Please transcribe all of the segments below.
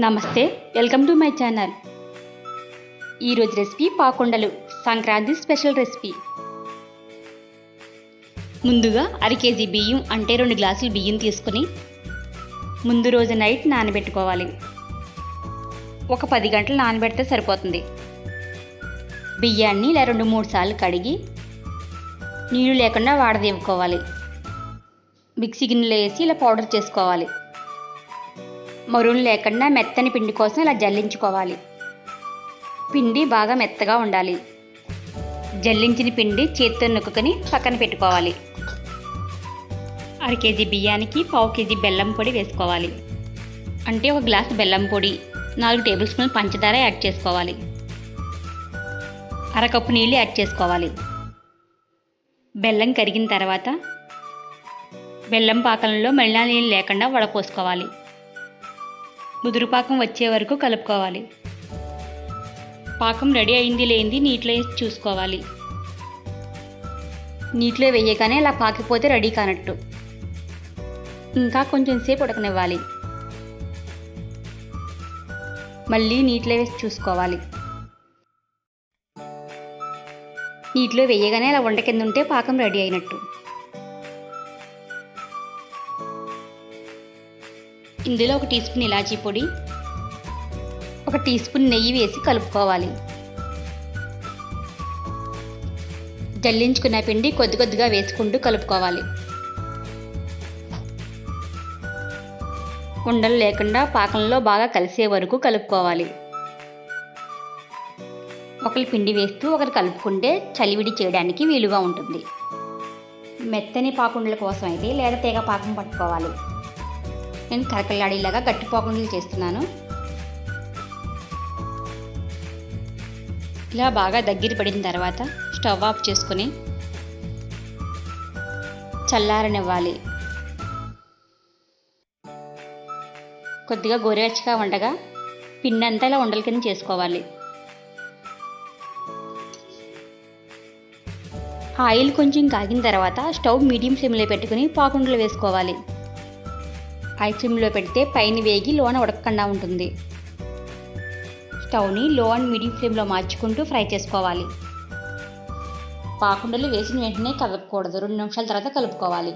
నమస్తే welcome to my channel. ఈరోజు recipe పాకుండలు సంక్రాంతి స్పెషల్ రెసిపీ. ముందుగా అర కేజీ బియ్యం అంటే రెండు గ్లాసులు బియ్యం తీసుకొని ముందు రోజు నైట్ నానబెట్టుకోవాలి. ఒక పది గంటలు నానబెడితే సరిపోతుంది. బియ్యాన్ని ఇలా రెండు మూడు సార్లు కడిగి నీళ్ళు లేకుండా వాడదీవుకోవాలి మిక్సీ గిన్నెలో వేసి ఇలా పౌడర్ చేసుకోవాలి. మరులు లేకుండా మెత్తని పిండి కోసం ఇలా జల్లించుకోవాలి. పిండి బాగా మెత్తగా ఉండాలి. జల్లించిన పిండి చేత్తో నొక్కుని పక్కన పెట్టుకోవాలి. అర కేజీ బియ్యానికి పావు కేజీ బెల్లం పొడి వేసుకోవాలి. అంటే ఒక గ్లాస్ బెల్లం పొడి నాలుగు టేబుల్ స్పూన్ పంచదార యాడ్ చేసుకోవాలి. అరకప్పు నీళ్ళు యాడ్ చేసుకోవాలి. బెల్లం కరిగిన తర్వాత బెల్లం పాకంలో మెళ్ళ నీళ్ళు లేకుండా వడపోసుకోవాలి. ముదురు పాకం వచ్చే వరకు కలుపుకోవాలి. పాకం రెడీ అయింది లేనిది నీటిలో వేసి చూసుకోవాలి. నీటిలో వేయగానే అలా పాకిపోతే రెడీ కానట్టు. ఇంకా కొంచెం సేపు ఉడకనివ్వాలి. మళ్ళీ నీటిలో వేసి చూసుకోవాలి. నీటిలో వేయగానే అలా వంట కింద ఉంటే పాకం రెడీ అయినట్టు. ఇందులో ఒక టీ స్పూన్ ఇలాచీ పొడి ఒక టీ స్పూన్ నెయ్యి వేసి కలుపుకోవాలి. జల్లించుకున్న పిండి కొద్ది కొద్దిగా వేసుకుంటూ కలుపుకోవాలి. ఉండలు లేకుండా పాకంలో బాగా కలిసే వరకు కలుపుకోవాలి. ఒకరు పిండి వేస్తూ ఒకరు కలుపుకుంటే చలివిడి చేయడానికి వీలుగా ఉంటుంది. మెత్తని పాకుండల కోసం అయితే లేదా తీగ పాకం పట్టుకోవాలి. నేను కరకలాడేలాగా గట్టి పాకుండలు చేస్తున్నాను. ఇలా బాగా దగ్గర పడిన తర్వాత స్టవ్ ఆఫ్ చేసుకొని చల్లారనివ్వాలి. కొద్దిగా గోరువెచ్చగా ఉండగా పిండి అంతా ఇలా ఉండల కింద చేసుకోవాలి. ఆయిల్ కొంచెం కాగిన తర్వాత స్టవ్ మీడియం ఫ్లేమ్లో పెట్టుకుని పాకుండలు వేసుకోవాలి. హై ఫ్లేమ్లో పెడితే పైన వేగి లోన ఉడకకుండా ఉంటుంది. స్టవ్ని లో అండ్ మీడియం ఫ్లేమ్లో మార్చుకుంటూ ఫ్రై చేసుకోవాలి. పాకుండలు వేసిన వెంటనే కలపకూడదు. రెండు నిమిషాల తర్వాత కలుపుకోవాలి.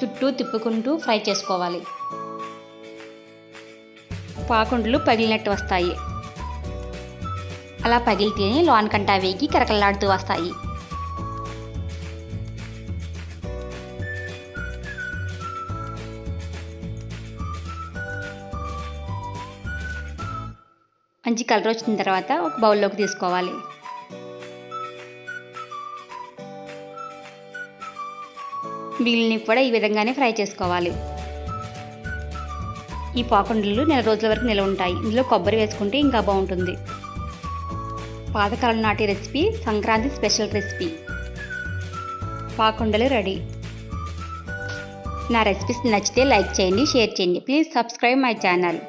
చుట్టూ తిప్పుకుంటూ ఫ్రై చేసుకోవాలి. పాకుండలు పగిలినట్టు వస్తాయి. అలా పగిలితేనే లోన్ కంటా వేగి కరకలాడుతూ వస్తాయి. మంచి కలర్ వచ్చిన తర్వాత ఒక బౌల్లోకి తీసుకోవాలి. మిగిలినవి కూడా ఈ విధంగానే ఫ్రై చేసుకోవాలి. ఈ పాకుండలు నెల రోజుల వరకు నిల్వ ఉంటాయి. ఇందులో కొబ్బరి వేసుకుంటే ఇంకా బాగుంటుంది. పాతకాలం నాటి రెసిపీ సంక్రాంతి స్పెషల్ రెసిపీ. పాకుండలు రెడీ. నా రెసిపీస్ నచ్చితే లైక్ చేయండి షేర్ చేయండి. Please subscribe my channel.